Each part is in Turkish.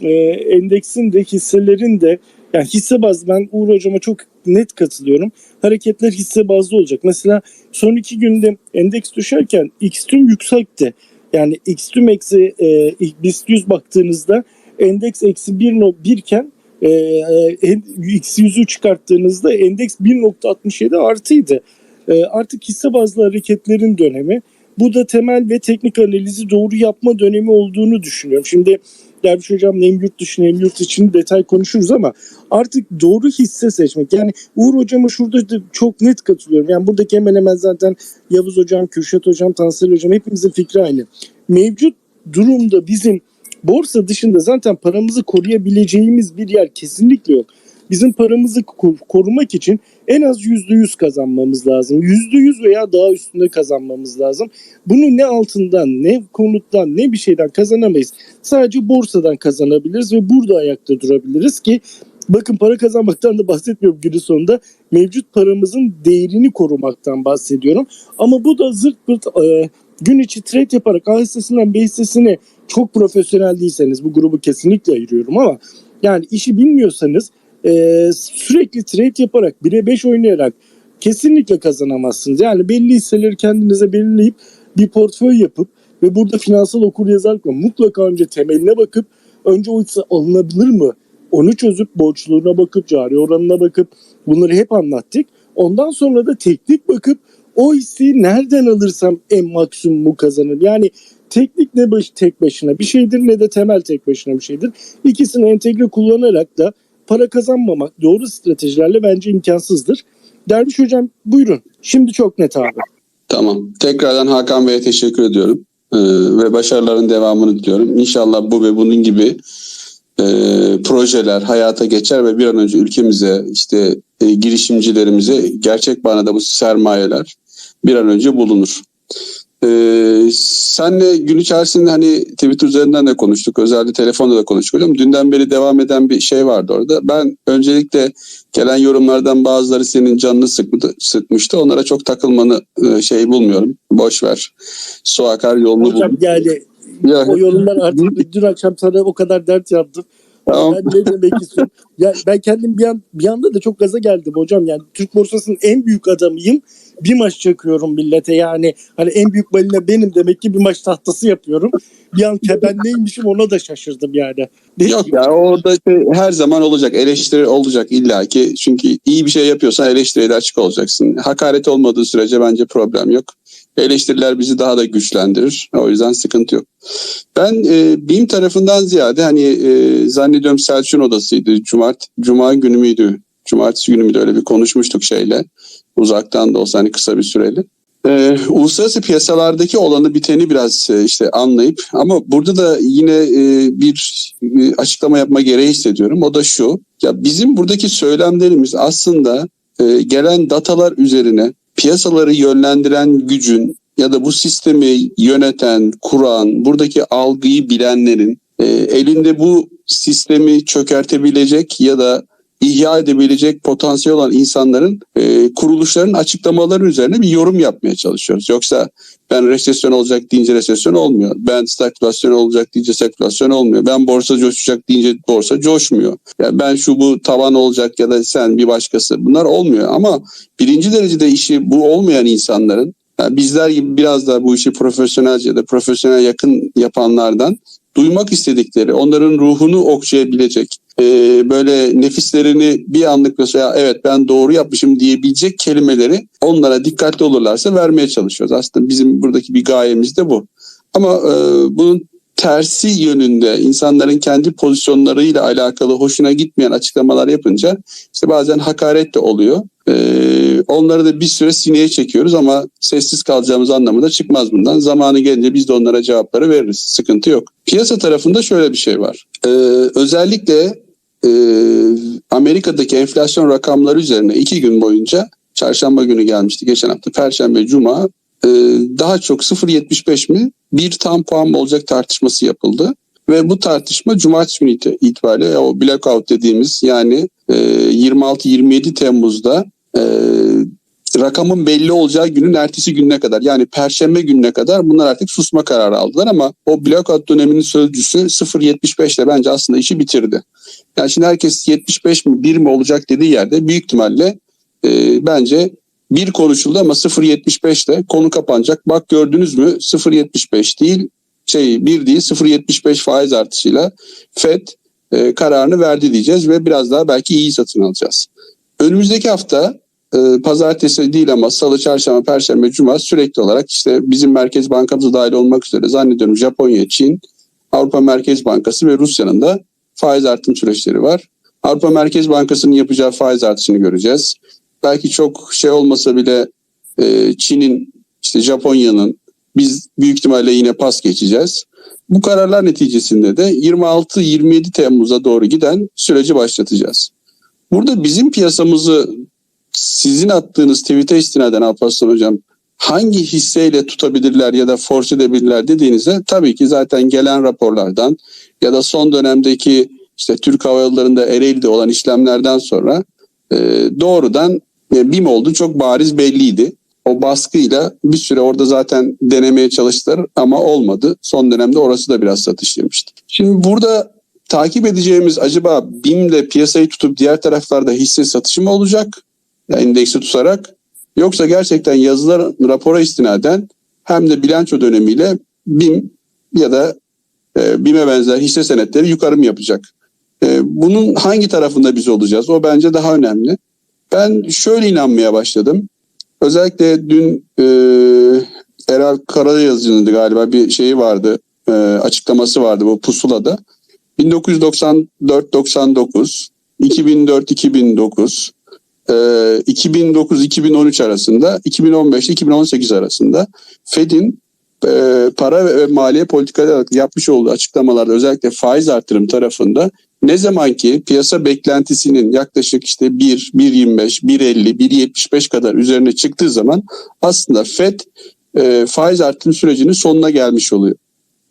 e, endeksin de hisselerin de yani hisse bazlı ben Uğur Hocam'a çok net katılıyorum. Hareketler hisse bazlı olacak. Mesela son iki günde endeks düşerken Xtüm yüksekti. Yani Xtüm eksi e, BIST 100 baktığınızda endeks eksi 1.1 iken e, e, eksi 100'ü çıkarttığınızda endeks 1.67 artıydı. E, artık hisse bazlı hareketlerin dönemi. Bu da temel ve teknik analizi doğru yapma dönemi olduğunu düşünüyorum. Şimdi Derviş Hocam hem yurt dışı hem yurt için detay konuşuruz ama artık doğru hisse seçmek. Yani Uğur Hocam'a şurada da çok net katılıyorum. Yani buradaki hemen hemen zaten Yavuz Hocam, Kürşat Hocam, Tansel Hocam hepimizin fikri aynı. Mevcut durumda bizim borsa dışında zaten paramızı koruyabileceğimiz bir yer kesinlikle yok. Bizim paramızı korumak için en az %100 kazanmamız lazım. %100 veya daha üstünde kazanmamız lazım. Bunu ne altından, ne konuttan, ne bir şeyden kazanamayız. Sadece borsadan kazanabiliriz ve burada ayakta durabiliriz ki bakın para kazanmaktan da bahsetmiyorum günün sonunda. Mevcut paramızın değerini korumaktan bahsediyorum. Ama bu da zırt pırt e, gün içi trade yaparak A hissesinden B hissesine çok profesyonel değilseniz bu grubu kesinlikle ayırıyorum ama yani işi bilmiyorsanız e, sürekli trade yaparak 1'e 5 oynayarak kesinlikle kazanamazsınız. Yani belli hisseleri kendinize belirleyip bir portföy yapıp ve burada finansal okur yazarlıkla mutlaka önce temeline bakıp önce o hisse alınabilir mi? Onu çözüp borçluğuna bakıp cari oranına bakıp bunları hep anlattık. Ondan sonra da teknik bakıp o hisseyi nereden alırsam en maksimumu kazanır. Yani teknik ne baş, tek başına bir şeydir ne de temel tek başına bir şeydir. İkisini entegre kullanarak da para kazanmamak doğru stratejilerle bence imkansızdır. Derviş hocam buyurun. Şimdi çok net abi. Tamam. Tekrardan Hakan Bey'e teşekkür ediyorum. Ee, ve başarıların devamını diliyorum. İnşallah bu ve bunun gibi e, projeler hayata geçer ve bir an önce ülkemize işte e, girişimcilerimize gerçek manada bu sermayeler bir an önce bulunur. Ee, senle gün içerisinde hani Twitter üzerinden de konuştuk. Özellikle telefonda da konuştuk hocam. Dünden beri devam eden bir şey vardı orada. Ben öncelikle gelen yorumlardan bazıları senin canını sıkmıştı. sıkmıştı. Onlara çok takılmanı şey bulmuyorum. Boş ver. Su akar yolunu bul. yani Ya, o yorumlar artık dün akşam sana o kadar dert yaptım. Tamam. Ben ne demek istiyorum? Ya ben kendim bir, an, bir anda da çok gaza geldim hocam. Yani Türk borsasının en büyük adamıyım. Bir maç çakıyorum millete yani. Hani en büyük balina benim demek ki bir maç tahtası yapıyorum. Bir an ben neymişim ona da şaşırdım yani. Ne Yok ya orada şey her zaman olacak. Eleştiri olacak illaki. Çünkü iyi bir şey yapıyorsan eleştiriye açık olacaksın. Hakaret olmadığı sürece bence problem yok. Eleştiriler bizi daha da güçlendirir. O yüzden sıkıntı yok. Ben e, BİM tarafından ziyade hani e, zannediyorum Selçuk'un odasıydı. Cumart, Cuma günü müydü? Cumartesi günü müydü öyle bir konuşmuştuk şeyle. Uzaktan da olsa hani kısa bir süreli. Ee, uluslararası piyasalardaki olanı biteni biraz e, işte anlayıp ama burada da yine e, bir e, açıklama yapma gereği hissediyorum. O da şu. Ya bizim buradaki söylemlerimiz aslında e, gelen datalar üzerine piyasaları yönlendiren gücün ya da bu sistemi yöneten, kuran, buradaki algıyı bilenlerin e, elinde bu sistemi çökertebilecek ya da ihya edebilecek potansiyel olan insanların e, kuruluşların açıklamaları üzerine bir yorum yapmaya çalışıyoruz. Yoksa ben resesyon olacak deyince resesyon olmuyor. Ben stagflasyon olacak deyince stagflasyon olmuyor. Ben borsa coşacak deyince borsa coşmuyor. Yani ben şu bu tavan olacak ya da sen bir başkası bunlar olmuyor. Ama birinci derecede işi bu olmayan insanların yani bizler gibi biraz da bu işi profesyonelce ya da profesyonel yakın yapanlardan duymak istedikleri, onların ruhunu okşayabilecek, e, böyle nefislerini bir anlık mesela evet ben doğru yapmışım diyebilecek kelimeleri onlara dikkatli olurlarsa vermeye çalışıyoruz. Aslında bizim buradaki bir gayemiz de bu. Ama e, bunun tersi yönünde insanların kendi pozisyonlarıyla alakalı hoşuna gitmeyen açıklamalar yapınca işte bazen hakaret de oluyor. Ee, onları da bir süre sineye çekiyoruz ama sessiz kalacağımız anlamı da çıkmaz bundan. Zamanı gelince biz de onlara cevapları veririz. Sıkıntı yok. Piyasa tarafında şöyle bir şey var. Ee, özellikle e, Amerika'daki enflasyon rakamları üzerine iki gün boyunca çarşamba günü gelmişti geçen hafta. Perşembe, cuma e, daha çok 0.75 mi bir tam puan mı olacak tartışması yapıldı. Ve bu tartışma cumartesi günü iti- itibariyle o blackout dediğimiz yani e, 26-27 Temmuz'da e, rakamın belli olacağı günün ertesi gününe kadar yani perşembe gününe kadar bunlar artık susma kararı aldılar ama o blackout döneminin sözcüsü 0.75 ile bence aslında işi bitirdi. Yani şimdi herkes 75 mi 1 mi olacak dediği yerde büyük ihtimalle e, bence bir konuşuldu ama 0.75 ile konu kapanacak. Bak gördünüz mü 0.75 değil şey 1 değil 0.75 faiz artışıyla FED e, kararını verdi diyeceğiz ve biraz daha belki iyi satın alacağız. Önümüzdeki hafta e, pazartesi değil ama salı, çarşamba, perşembe, cuma sürekli olarak işte bizim Merkez Bankamız dahil olmak üzere zannediyorum Japonya, Çin, Avrupa Merkez Bankası ve Rusya'nın da faiz artım süreçleri var. Avrupa Merkez Bankası'nın yapacağı faiz artışını göreceğiz. Belki çok şey olmasa bile e, Çin'in işte Japonya'nın biz büyük ihtimalle yine pas geçeceğiz. Bu kararlar neticesinde de 26-27 Temmuz'a doğru giden süreci başlatacağız. Burada bizim piyasamızı sizin attığınız tweet'e istinaden Alparslan Hocam hangi hisseyle tutabilirler ya da force edebilirler dediğinizde tabii ki zaten gelen raporlardan ya da son dönemdeki işte Türk Hava Yolları'nda Ereğli'de olan işlemlerden sonra e, doğrudan BİM olduğu çok bariz belliydi. O baskıyla bir süre orada zaten denemeye çalıştılar ama olmadı. Son dönemde orası da biraz satış yemişti. Şimdi burada takip edeceğimiz acaba BİM'le piyasayı tutup diğer taraflarda hisse satışı mı olacak? Yani endeksi tutarak yoksa gerçekten yazılar rapora istinaden hem de bilanço dönemiyle BİM ya da e, BİM'e benzer hisse senetleri yukarı mı yapacak? E, bunun hangi tarafında biz olacağız? O bence daha önemli. Ben şöyle inanmaya başladım. Özellikle dün e, Erel Karayazıcı'nın galiba bir şeyi vardı, e, açıklaması vardı bu pusulada. 1994-99, 2004-2009, 2009-2013 arasında, 2015-2018 arasında Fed'in e, para ve maliye politikaları yapmış olduğu açıklamalarda özellikle faiz artırım tarafında ne zaman ki piyasa beklentisinin yaklaşık işte 1, 1.25, 1.50, 1.75 kadar üzerine çıktığı zaman aslında Fed e, faiz artırım sürecinin sonuna gelmiş oluyor.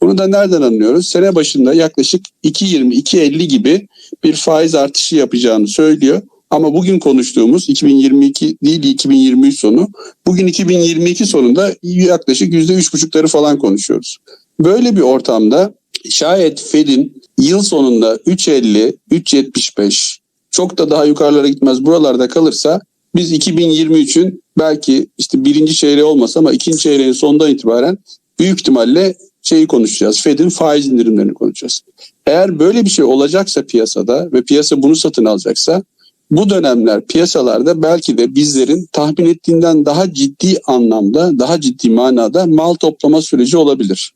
Bunu da nereden anlıyoruz? Sene başında yaklaşık 2.20, 2.50 gibi bir faiz artışı yapacağını söylüyor. Ama bugün konuştuğumuz 2022 değil 2023 sonu. Bugün 2022 sonunda yaklaşık %3,5'ları falan konuşuyoruz. Böyle bir ortamda şayet Fed'in yıl sonunda 3.50, 3.75 çok da daha yukarılara gitmez buralarda kalırsa biz 2023'ün belki işte birinci çeyreği olmasa ama ikinci çeyreğin sonundan itibaren büyük ihtimalle şeyi konuşacağız. Fed'in faiz indirimlerini konuşacağız. Eğer böyle bir şey olacaksa piyasada ve piyasa bunu satın alacaksa bu dönemler piyasalarda belki de bizlerin tahmin ettiğinden daha ciddi anlamda, daha ciddi manada mal toplama süreci olabilir.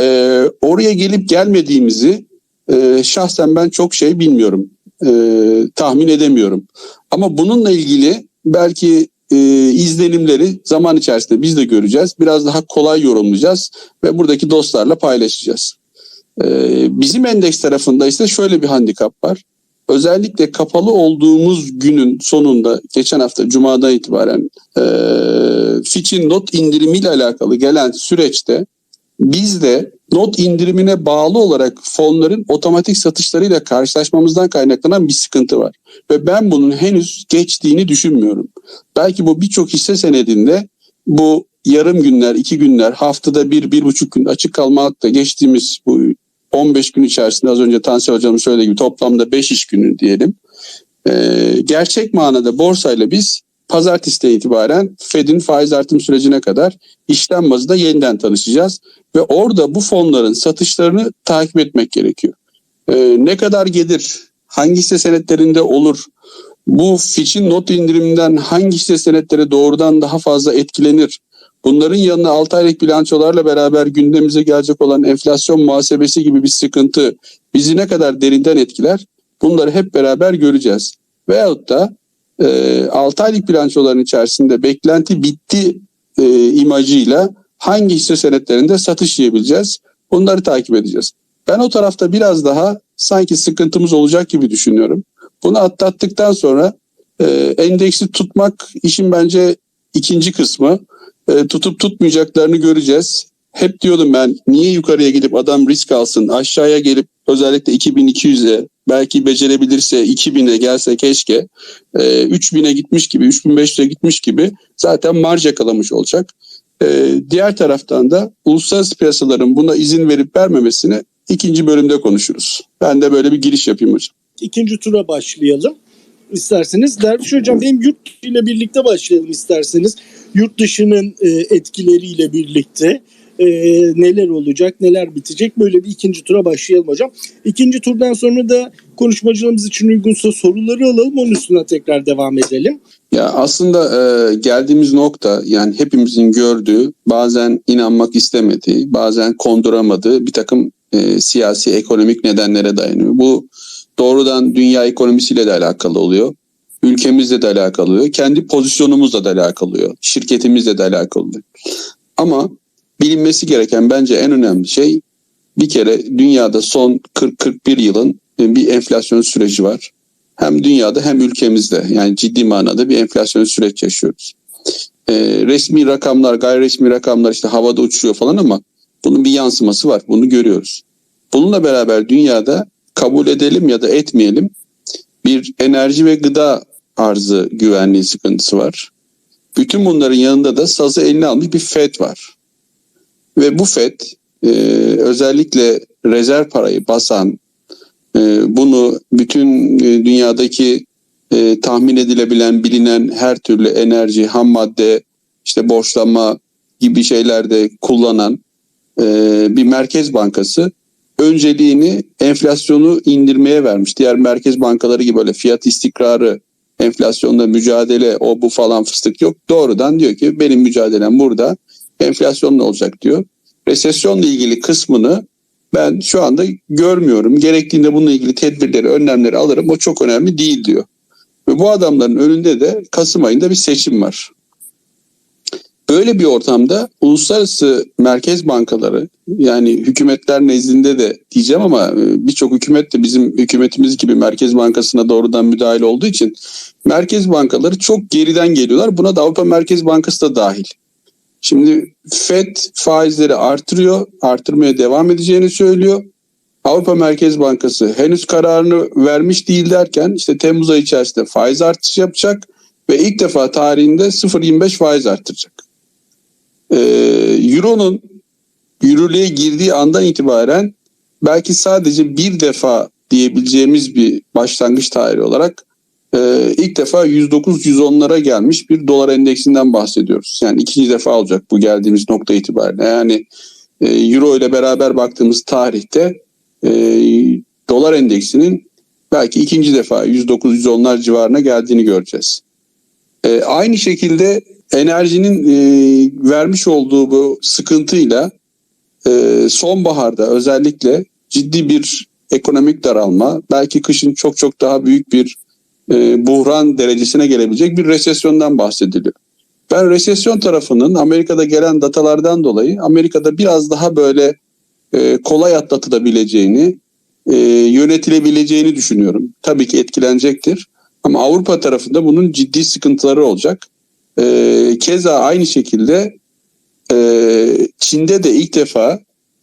Ee, oraya gelip gelmediğimizi e, şahsen ben çok şey bilmiyorum, e, tahmin edemiyorum. Ama bununla ilgili belki e, izlenimleri zaman içerisinde biz de göreceğiz. Biraz daha kolay yorumlayacağız ve buradaki dostlarla paylaşacağız. E, bizim endeks tarafında ise şöyle bir handikap var özellikle kapalı olduğumuz günün sonunda geçen hafta Cuma'dan itibaren e, Fitch'in not indirimiyle alakalı gelen süreçte biz de not indirimine bağlı olarak fonların otomatik satışlarıyla karşılaşmamızdan kaynaklanan bir sıkıntı var. Ve ben bunun henüz geçtiğini düşünmüyorum. Belki bu birçok hisse senedinde bu yarım günler, iki günler, haftada bir, bir buçuk gün açık kalmakta geçtiğimiz bu 15 gün içerisinde az önce Tansel Hocam söylediği gibi toplamda 5 iş günü diyelim. Ee, gerçek manada borsayla biz pazartesiden itibaren Fed'in faiz artım sürecine kadar işlem bazında yeniden tanışacağız. Ve orada bu fonların satışlarını takip etmek gerekiyor. Ee, ne kadar gelir, hangi hisse senetlerinde olur, bu Fitch'in not indiriminden hangi hisse senetleri doğrudan daha fazla etkilenir, Bunların yanına 6 aylık bilançolarla beraber gündemimize gelecek olan enflasyon muhasebesi gibi bir sıkıntı bizi ne kadar derinden etkiler? Bunları hep beraber göreceğiz. Veyahut da e, 6 aylık bilançoların içerisinde beklenti bitti e, imajıyla hangi hisse senetlerinde satış yiyebileceğiz? Bunları takip edeceğiz. Ben o tarafta biraz daha sanki sıkıntımız olacak gibi düşünüyorum. Bunu atlattıktan sonra e, endeksi tutmak işin bence ikinci kısmı e, tutup tutmayacaklarını göreceğiz. Hep diyordum ben niye yukarıya gidip adam risk alsın aşağıya gelip özellikle 2200'e belki becerebilirse 2000'e gelse keşke e, 3000'e gitmiş gibi 3500'e gitmiş gibi zaten marj yakalamış olacak. E, diğer taraftan da uluslararası piyasaların buna izin verip vermemesini ikinci bölümde konuşuruz. Ben de böyle bir giriş yapayım hocam. İkinci tura başlayalım isterseniz. Derviş Hocam benim yurt ile birlikte başlayalım isterseniz. Yurt dışının e, etkileriyle birlikte e, neler olacak, neler bitecek böyle bir ikinci tura başlayalım hocam. İkinci turdan sonra da konuşmacılarımız için uygunsa soruları alalım. Onun üstüne tekrar devam edelim. Ya aslında e, geldiğimiz nokta yani hepimizin gördüğü bazen inanmak istemediği bazen konduramadığı bir takım e, siyasi ekonomik nedenlere dayanıyor. Bu doğrudan dünya ekonomisiyle de alakalı oluyor. Ülkemizle de alakalı oluyor. Kendi pozisyonumuzla da alakalı oluyor. Şirketimizle de alakalı oluyor. Ama bilinmesi gereken bence en önemli şey bir kere dünyada son 40-41 yılın bir enflasyon süreci var. Hem dünyada hem ülkemizde yani ciddi manada bir enflasyon süreç yaşıyoruz. Ee, resmi rakamlar, gayri resmi rakamlar işte havada uçuyor falan ama bunun bir yansıması var. Bunu görüyoruz. Bununla beraber dünyada kabul edelim ya da etmeyelim bir enerji ve gıda arzı güvenliği sıkıntısı var. Bütün bunların yanında da sazı eline almış bir FED var. Ve bu FED e, özellikle rezerv parayı basan, e, bunu bütün e, dünyadaki e, tahmin edilebilen, bilinen her türlü enerji, ham madde, işte borçlanma gibi şeylerde kullanan e, bir merkez bankası önceliğini enflasyonu indirmeye vermiş. Diğer merkez bankaları gibi böyle fiyat istikrarı, enflasyonla mücadele o bu falan fıstık yok. Doğrudan diyor ki benim mücadelem burada enflasyonla olacak diyor. Resesyonla ilgili kısmını ben şu anda görmüyorum. Gerektiğinde bununla ilgili tedbirleri, önlemleri alırım. O çok önemli değil diyor. Ve bu adamların önünde de Kasım ayında bir seçim var. Böyle bir ortamda uluslararası merkez bankaları yani hükümetler nezdinde de diyeceğim ama e, birçok hükümet de bizim hükümetimiz gibi Merkez Bankası'na doğrudan müdahale olduğu için merkez bankaları çok geriden geliyorlar. Buna da Avrupa Merkez Bankası da dahil. Şimdi FED faizleri artırıyor, artırmaya devam edeceğini söylüyor. Avrupa Merkez Bankası henüz kararını vermiş değil derken işte Temmuz ayı içerisinde faiz artışı yapacak ve ilk defa tarihinde 0.25 faiz arttıracak. Ee, Euro'nun yürürlüğe girdiği andan itibaren belki sadece bir defa diyebileceğimiz bir başlangıç tarihi olarak e, ilk defa 109-110'lara gelmiş bir dolar endeksinden bahsediyoruz. Yani ikinci defa olacak bu geldiğimiz nokta itibariyle. Yani e, Euro ile beraber baktığımız tarihte e, dolar endeksinin belki ikinci defa 109-110'lar civarına geldiğini göreceğiz. E, aynı şekilde enerjinin e, vermiş olduğu bu sıkıntıyla e, sonbaharda özellikle ciddi bir ekonomik daralma, belki kışın çok çok daha büyük bir e, buhran derecesine gelebilecek bir resesyondan bahsediliyor. Ben resesyon tarafının Amerika'da gelen datalardan dolayı Amerika'da biraz daha böyle e, kolay atlatılabileceğini, e, yönetilebileceğini düşünüyorum. Tabii ki etkilenecektir. Ama Avrupa tarafında bunun ciddi sıkıntıları olacak. E, keza aynı şekilde e, Çin'de de ilk defa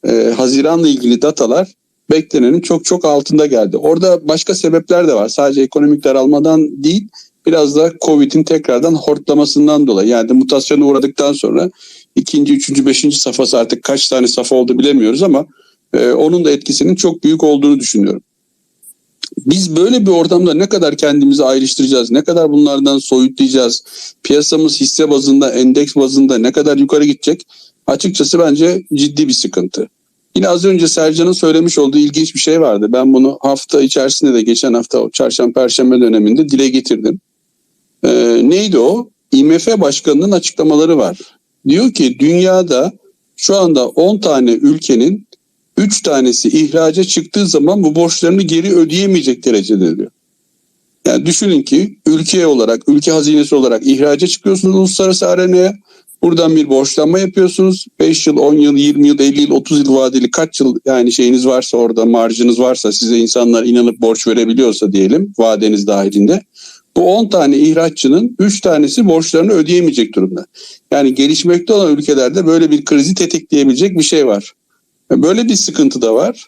e, Haziran'la ilgili datalar beklenenin çok çok altında geldi. Orada başka sebepler de var. Sadece ekonomik daralmadan değil biraz da Covid'in tekrardan hortlamasından dolayı. Yani mutasyona uğradıktan sonra ikinci, üçüncü, beşinci safhası artık kaç tane safa oldu bilemiyoruz ama e, onun da etkisinin çok büyük olduğunu düşünüyorum. Biz böyle bir ortamda ne kadar kendimizi ayrıştıracağız, ne kadar bunlardan soyutlayacağız, piyasamız hisse bazında, endeks bazında ne kadar yukarı gidecek açıkçası bence ciddi bir sıkıntı. Yine az önce Sercan'ın söylemiş olduğu ilginç bir şey vardı. Ben bunu hafta içerisinde de geçen hafta çarşamba perşembe döneminde dile getirdim. Ee, neydi o? IMF Başkanı'nın açıklamaları var. Diyor ki dünyada şu anda 10 tane ülkenin 3 tanesi ihraca çıktığı zaman bu borçlarını geri ödeyemeyecek derecede diyor. Yani düşünün ki ülke olarak, ülke hazinesi olarak ihraca çıkıyorsunuz uluslararası arenaya. Buradan bir borçlanma yapıyorsunuz. 5 yıl, 10 yıl, 20 yıl, 50 yıl, 30 yıl vadeli kaç yıl yani şeyiniz varsa orada marjınız varsa size insanlar inanıp borç verebiliyorsa diyelim vadeniz dahilinde. Bu 10 tane ihraççının 3 tanesi borçlarını ödeyemeyecek durumda. Yani gelişmekte olan ülkelerde böyle bir krizi tetikleyebilecek bir şey var. Böyle bir sıkıntı da var.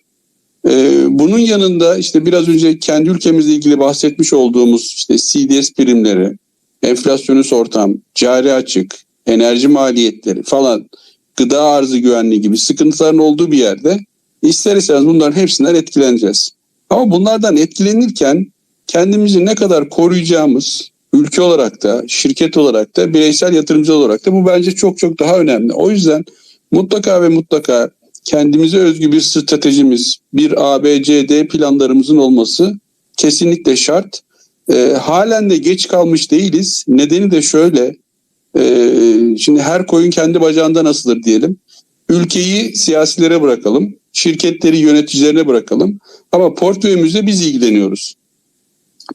Ee, bunun yanında işte biraz önce kendi ülkemizle ilgili bahsetmiş olduğumuz işte CDS primleri, enflasyonist ortam, cari açık, enerji maliyetleri falan, gıda arzı güvenliği gibi sıkıntıların olduğu bir yerde ister istemez bunların hepsinden etkileneceğiz. Ama bunlardan etkilenirken kendimizi ne kadar koruyacağımız ülke olarak da, şirket olarak da, bireysel yatırımcı olarak da bu bence çok çok daha önemli. O yüzden mutlaka ve mutlaka kendimize özgü bir stratejimiz, bir A, B, C, D planlarımızın olması kesinlikle şart. Ee, halen de geç kalmış değiliz. Nedeni de şöyle. Ee, şimdi her koyun kendi bacağından asılır diyelim. Ülkeyi siyasilere bırakalım. Şirketleri yöneticilerine bırakalım. Ama portföyümüzle biz ilgileniyoruz.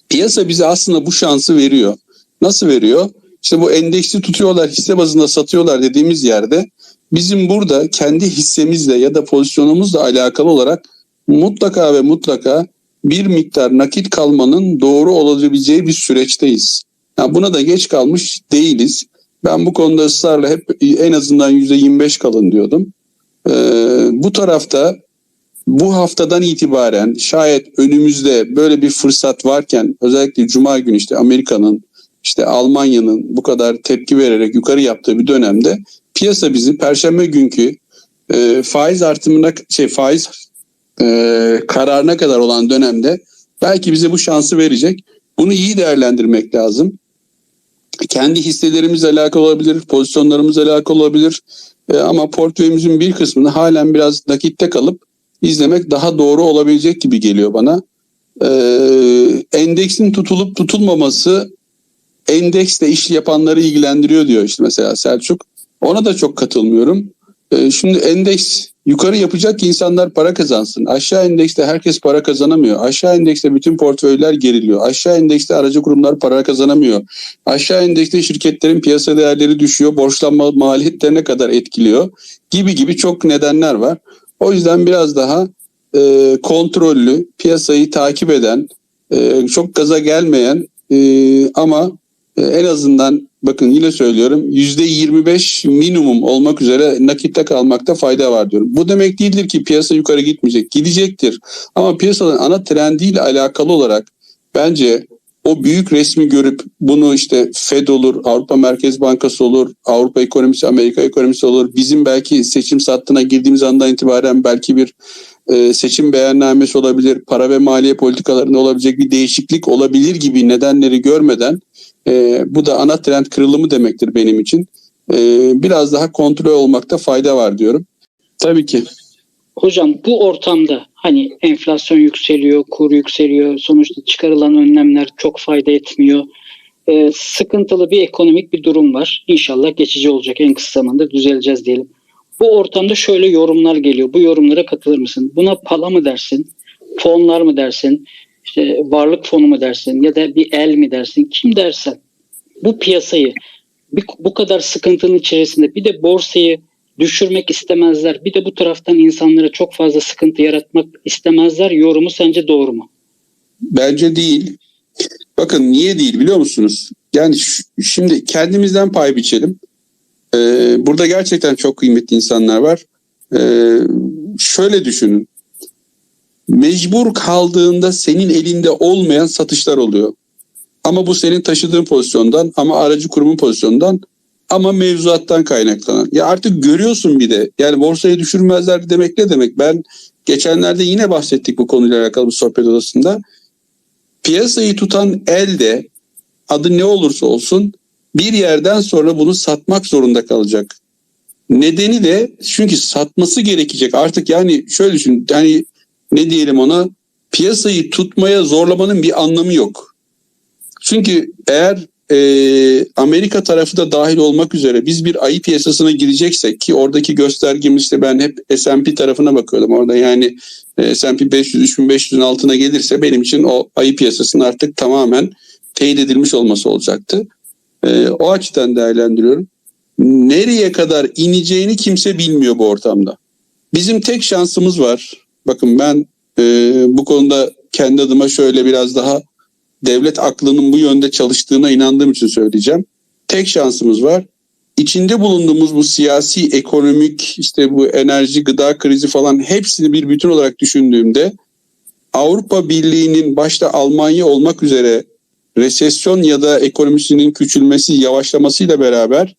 Piyasa bize aslında bu şansı veriyor. Nasıl veriyor? İşte bu endeksi tutuyorlar, hisse bazında satıyorlar dediğimiz yerde bizim burada kendi hissemizle ya da pozisyonumuzla alakalı olarak mutlaka ve mutlaka bir miktar nakit kalmanın doğru olabileceği bir süreçteyiz. Yani buna da geç kalmış değiliz. Ben bu konuda ısrarla hep en azından %25 kalın diyordum. Ee, bu tarafta bu haftadan itibaren şayet önümüzde böyle bir fırsat varken özellikle Cuma günü işte Amerika'nın işte Almanya'nın bu kadar tepki vererek yukarı yaptığı bir dönemde piyasa bizi Perşembe günkü e, faiz artımına şey faiz e, kararına kadar olan dönemde belki bize bu şansı verecek. Bunu iyi değerlendirmek lazım. Kendi hisselerimizle alakalı olabilir, pozisyonlarımızla alakalı olabilir. E, ama portföyümüzün bir kısmını halen biraz nakitte kalıp izlemek daha doğru olabilecek gibi geliyor bana. E, endeksin tutulup tutulmaması endeksle iş yapanları ilgilendiriyor diyor işte mesela Selçuk. Ona da çok katılmıyorum. E, şimdi endeks yukarı yapacak ki insanlar para kazansın. Aşağı endekste herkes para kazanamıyor. Aşağı endekste bütün portföyler geriliyor. Aşağı endekste aracı kurumlar para kazanamıyor. Aşağı endekste şirketlerin piyasa değerleri düşüyor. Borçlanma maliyetlerine kadar etkiliyor. Gibi gibi çok nedenler var. O yüzden biraz daha e, kontrollü, piyasayı takip eden, e, çok gaza gelmeyen e, ama e, en azından bakın yine söylüyorum %25 minimum olmak üzere nakitte kalmakta fayda var diyorum. Bu demek değildir ki piyasa yukarı gitmeyecek. Gidecektir. Ama piyasanın ana trendiyle alakalı olarak bence o büyük resmi görüp bunu işte Fed olur, Avrupa Merkez Bankası olur, Avrupa ekonomisi, Amerika ekonomisi olur. Bizim belki seçim sattığına girdiğimiz andan itibaren belki bir e, seçim beyannamesi olabilir, para ve maliye politikalarında olabilecek bir değişiklik olabilir gibi nedenleri görmeden e, bu da ana trend kırılımı demektir benim için. E, biraz daha kontrol olmakta fayda var diyorum. Tabii ki. Hocam bu ortamda hani enflasyon yükseliyor, kur yükseliyor, sonuçta çıkarılan önlemler çok fayda etmiyor. Ee, sıkıntılı bir ekonomik bir durum var. İnşallah geçici olacak en kısa zamanda düzeleceğiz diyelim. Bu ortamda şöyle yorumlar geliyor. Bu yorumlara katılır mısın? Buna pala mı dersin? Fonlar mı dersin? İşte varlık fonu mu dersin? Ya da bir el mi dersin? Kim dersen bu piyasayı bir, bu kadar sıkıntının içerisinde bir de borsayı düşürmek istemezler. Bir de bu taraftan insanlara çok fazla sıkıntı yaratmak istemezler. Yorumu sence doğru mu? Bence değil. Bakın niye değil biliyor musunuz? Yani şimdi kendimizden pay biçelim. Ee, burada gerçekten çok kıymetli insanlar var. Ee, şöyle düşünün. Mecbur kaldığında senin elinde olmayan satışlar oluyor. Ama bu senin taşıdığın pozisyondan ama aracı kurumun pozisyondan ama mevzuattan kaynaklanan. Ya artık görüyorsun bir de. Yani borsayı düşürmezler demek ne demek? Ben geçenlerde yine bahsettik bu konuyla alakalı bir sohbet odasında. Piyasayı tutan elde adı ne olursa olsun bir yerden sonra bunu satmak zorunda kalacak. Nedeni de çünkü satması gerekecek. Artık yani şöyle düşün. Yani ne diyelim ona piyasayı tutmaya zorlamanın bir anlamı yok. Çünkü eğer e, Amerika tarafı da dahil olmak üzere biz bir ayı piyasasına gireceksek ki oradaki göstergemiz ben hep S&P tarafına bakıyordum orada yani e, S&P 500 3500'ün altına gelirse benim için o ayı piyasasının artık tamamen teyit edilmiş olması olacaktı. E, o açıdan değerlendiriyorum. Nereye kadar ineceğini kimse bilmiyor bu ortamda. Bizim tek şansımız var. Bakın ben e, bu konuda kendi adıma şöyle biraz daha devlet aklının bu yönde çalıştığına inandığım için söyleyeceğim. Tek şansımız var. içinde bulunduğumuz bu siyasi, ekonomik, işte bu enerji, gıda krizi falan hepsini bir bütün olarak düşündüğümde Avrupa Birliği'nin başta Almanya olmak üzere resesyon ya da ekonomisinin küçülmesi, yavaşlamasıyla beraber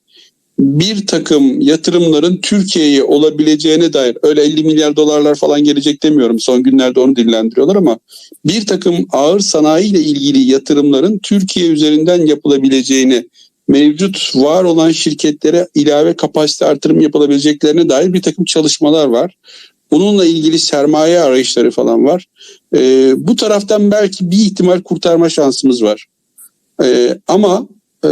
bir takım yatırımların Türkiye'ye olabileceğine dair öyle 50 milyar dolarlar falan gelecek demiyorum. Son günlerde onu dillendiriyorlar ama bir takım ağır sanayi ile ilgili yatırımların Türkiye üzerinden yapılabileceğini mevcut var olan şirketlere ilave kapasite artırım yapılabileceklerine dair bir takım çalışmalar var. Bununla ilgili sermaye arayışları falan var. Ee, bu taraftan belki bir ihtimal kurtarma şansımız var. Ee, ama e,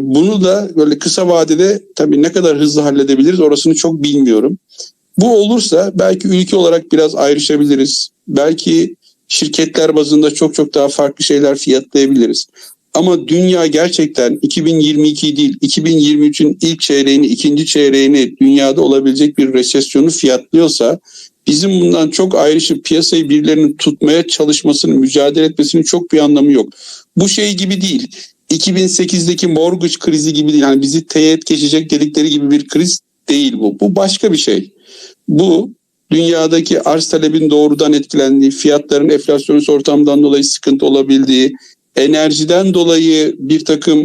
bunu da böyle kısa vadede tabii ne kadar hızlı halledebiliriz orasını çok bilmiyorum. Bu olursa belki ülke olarak biraz ayrışabiliriz. Belki şirketler bazında çok çok daha farklı şeyler fiyatlayabiliriz. Ama dünya gerçekten 2022 değil 2023'ün ilk çeyreğini ikinci çeyreğini dünyada olabilecek bir resesyonu fiyatlıyorsa bizim bundan çok ayrışıp piyasayı birilerinin tutmaya çalışmasının mücadele etmesinin çok bir anlamı yok. Bu şey gibi değil 2008'deki mortgage krizi gibi değil yani bizi teğet geçecek dedikleri gibi bir kriz değil bu. Bu başka bir şey. Bu dünyadaki arz talebin doğrudan etkilendiği, fiyatların enflasyonist ortamdan dolayı sıkıntı olabildiği, enerjiden dolayı bir takım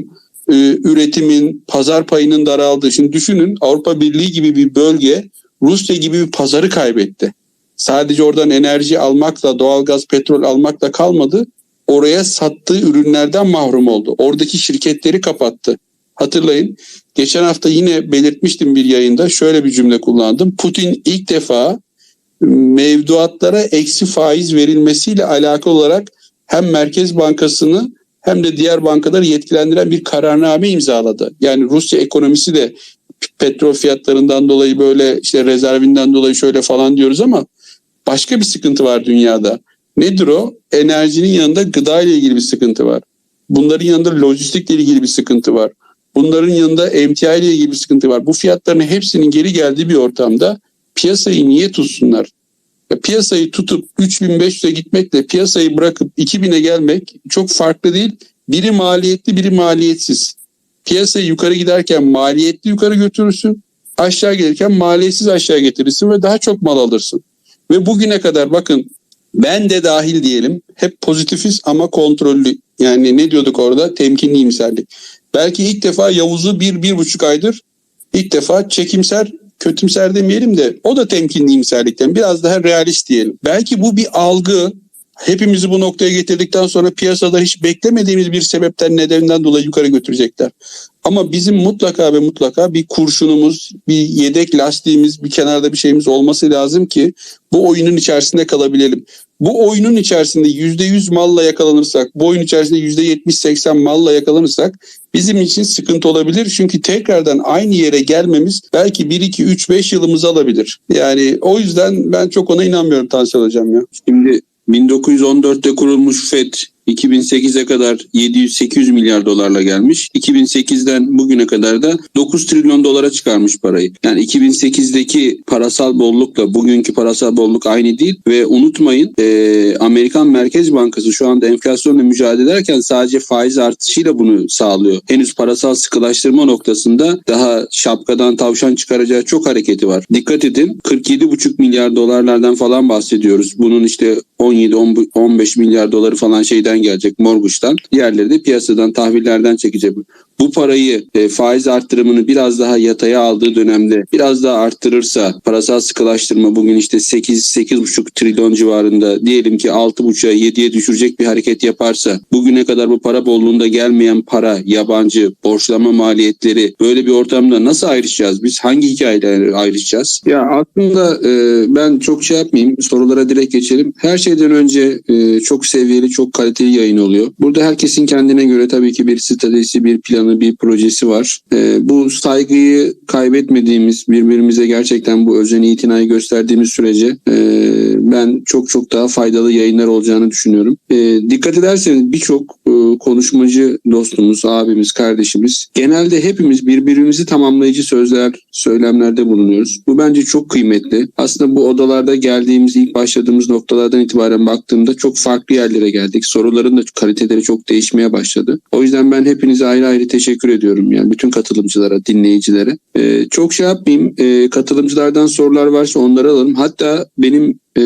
e, üretimin pazar payının daraldığı. Şimdi düşünün Avrupa Birliği gibi bir bölge Rusya gibi bir pazarı kaybetti. Sadece oradan enerji almakla, doğalgaz, petrol almakla kalmadı. Oraya sattığı ürünlerden mahrum oldu. Oradaki şirketleri kapattı. Hatırlayın geçen hafta yine belirtmiştim bir yayında şöyle bir cümle kullandım. Putin ilk defa mevduatlara eksi faiz verilmesiyle alakalı olarak hem Merkez Bankası'nı hem de diğer bankaları yetkilendiren bir kararname imzaladı. Yani Rusya ekonomisi de petrol fiyatlarından dolayı böyle işte rezervinden dolayı şöyle falan diyoruz ama başka bir sıkıntı var dünyada. Nedir o? Enerjinin yanında gıda ile ilgili bir sıkıntı var. Bunların yanında lojistikle ilgili bir sıkıntı var. Bunların yanında emtia ile ilgili bir sıkıntı var. Bu fiyatların hepsinin geri geldiği bir ortamda piyasayı niye tutsunlar? Ya piyasayı tutup 3500'e gitmekle piyasayı bırakıp 2000'e gelmek çok farklı değil. Biri maliyetli biri maliyetsiz. Piyasayı yukarı giderken maliyetli yukarı götürürsün. Aşağı gelirken maliyetsiz aşağı getirirsin ve daha çok mal alırsın. Ve bugüne kadar bakın ben de dahil diyelim hep pozitifiz ama kontrollü. Yani ne diyorduk orada? Temkinli iyimserlik. Belki ilk defa Yavuz'u bir, bir buçuk aydır ilk defa çekimser kötümser demeyelim de o da temkinli iyimserlikten biraz daha realist diyelim. Belki bu bir algı hepimizi bu noktaya getirdikten sonra piyasada hiç beklemediğimiz bir sebepten nedeninden dolayı yukarı götürecekler. Ama bizim mutlaka ve mutlaka bir kurşunumuz, bir yedek lastiğimiz, bir kenarda bir şeyimiz olması lazım ki bu oyunun içerisinde kalabilelim. Bu oyunun içerisinde %100 malla yakalanırsak, bu oyun içerisinde %70-80 malla yakalanırsak bizim için sıkıntı olabilir. Çünkü tekrardan aynı yere gelmemiz belki 1-2-3-5 yılımızı alabilir. Yani o yüzden ben çok ona inanmıyorum Tansel Hocam ya. Şimdi 1914'te kurulmuş FED 2008'e kadar 700-800 milyar dolarla gelmiş. 2008'den bugüne kadar da 9 trilyon dolara çıkarmış parayı. Yani 2008'deki parasal bollukla bugünkü parasal bolluk aynı değil ve unutmayın e, Amerikan Merkez Bankası şu anda enflasyonla mücadele ederken sadece faiz artışıyla bunu sağlıyor. Henüz parasal sıkılaştırma noktasında daha şapkadan tavşan çıkaracağı çok hareketi var. Dikkat edin 47,5 milyar dolarlardan falan bahsediyoruz. Bunun işte 17-15 milyar doları falan şeyden gelecek morguçtan. Diğerleri de piyasadan tahvillerden çekecek. Bu parayı e, faiz arttırımını biraz daha yataya aldığı dönemde biraz daha arttırırsa parasal sıkılaştırma bugün işte 8-8,5 trilyon civarında diyelim ki 6,5'a 7'ye düşürecek bir hareket yaparsa bugüne kadar bu para bolluğunda gelmeyen para, yabancı, borçlama maliyetleri böyle bir ortamda nasıl ayrışacağız biz? Hangi hikayelerle ayrışacağız? Ya aslında e, ben çok şey yapmayayım sorulara direkt geçelim. Her şeyden önce e, çok seviyeli, çok kaliteli yayın oluyor. Burada herkesin kendine göre tabii ki bir stratejisi, bir planı, bir projesi var. E, bu saygıyı kaybetmediğimiz, birbirimize gerçekten bu özeni itinayı gösterdiğimiz sürece e, ben çok çok daha faydalı yayınlar olacağını düşünüyorum. E, dikkat ederseniz birçok e, konuşmacı dostumuz, abimiz, kardeşimiz genelde hepimiz birbirimizi tamamlayıcı sözler, söylemlerde bulunuyoruz. Bu bence çok kıymetli. Aslında bu odalarda geldiğimiz, ilk başladığımız noktalardan itibaren baktığımda çok farklı yerlere geldik. Soruların da kaliteleri çok değişmeye başladı. O yüzden ben hepinize ayrı ayrı teşekkür ediyorum yani bütün katılımcılara, dinleyicilere. Ee, çok şey yapmayayım. Ee, katılımcılardan sorular varsa onları alalım. Hatta benim e,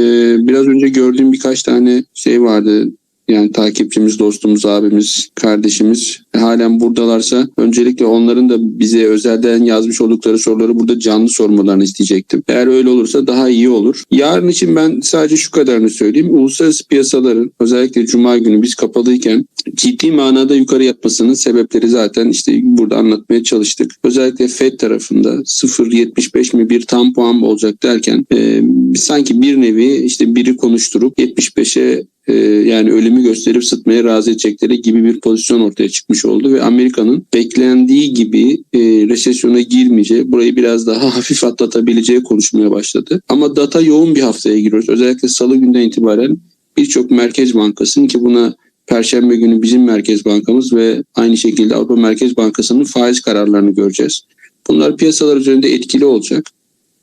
biraz önce gördüğüm birkaç tane şey vardı. Yani takipçimiz, dostumuz, abimiz, kardeşimiz halen buradalarsa öncelikle onların da bize özelden yazmış oldukları soruları burada canlı sormalarını isteyecektim. Eğer öyle olursa daha iyi olur. Yarın için ben sadece şu kadarını söyleyeyim. Uluslararası piyasaların özellikle Cuma günü biz kapalıyken ciddi manada yukarı yapmasının sebepleri zaten işte burada anlatmaya çalıştık. Özellikle FED tarafında 0.75 mi bir tam puan mı olacak derken e, sanki bir nevi işte biri konuşturup 75'e e, yani ölümü gösterip sıtmaya razı edecekleri gibi bir pozisyon ortaya çıkmış oldu ve Amerika'nın beklendiği gibi e, resesyona girmeyeceği, burayı biraz daha hafif atlatabileceği konuşmaya başladı. Ama data yoğun bir haftaya giriyoruz. Özellikle salı günden itibaren birçok merkez bankasının ki buna Perşembe günü bizim Merkez Bankamız ve aynı şekilde Avrupa Merkez Bankası'nın faiz kararlarını göreceğiz. Bunlar piyasalar üzerinde etkili olacak.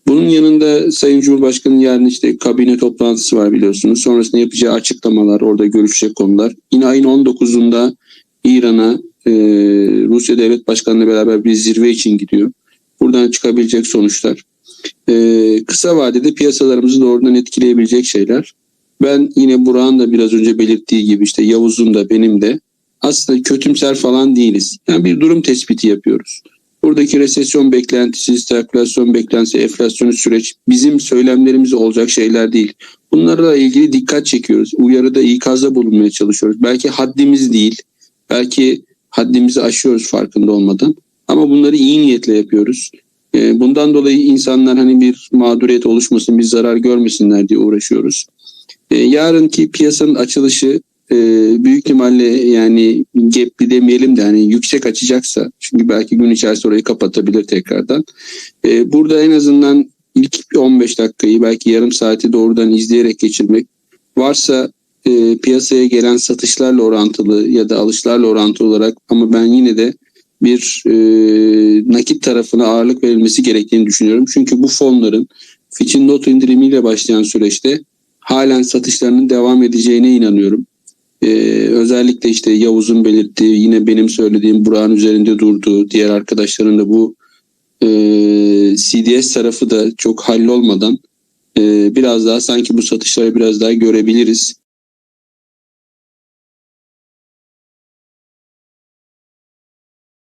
Bunun yanında Sayın Cumhurbaşkanı'nın yarın işte kabine toplantısı var biliyorsunuz. Sonrasında yapacağı açıklamalar, orada görüşecek konular. Yine ayın 19'unda İran'a e, Rusya Devlet Başkanı'yla beraber bir zirve için gidiyor. Buradan çıkabilecek sonuçlar. E, kısa vadede piyasalarımızı doğrudan etkileyebilecek şeyler. Ben yine Burak'ın da biraz önce belirttiği gibi işte Yavuz'un da benim de aslında kötümser falan değiliz. Yani bir durum tespiti yapıyoruz. Buradaki resesyon beklentisi, stagflasyon beklentisi, enflasyonu süreç bizim söylemlerimiz olacak şeyler değil. Bunlarla ilgili dikkat çekiyoruz. Uyarıda ikazda bulunmaya çalışıyoruz. Belki haddimiz değil. Belki haddimizi aşıyoruz farkında olmadan. Ama bunları iyi niyetle yapıyoruz. Ee, Bundan dolayı insanlar hani bir mağduriyet oluşmasın, bir zarar görmesinler diye uğraşıyoruz. Ee, Yarınki piyasanın açılışı e, büyük ihtimalle yani gapli demeyelim de hani yüksek açacaksa çünkü belki gün içerisinde orayı kapatabilir tekrardan. E, burada en azından ilk 15 dakikayı belki yarım saati doğrudan izleyerek geçirmek varsa e, piyasaya gelen satışlarla orantılı ya da alışlarla orantılı olarak ama ben yine de bir e, nakit tarafına ağırlık verilmesi gerektiğini düşünüyorum. Çünkü bu fonların Fitch'in not indirimiyle başlayan süreçte halen satışlarının devam edeceğine inanıyorum. Ee, özellikle işte Yavuz'un belirttiği yine benim söylediğim Burak'ın üzerinde durduğu diğer arkadaşların da bu e, CDS tarafı da çok hallolmadan e, biraz daha sanki bu satışları biraz daha görebiliriz.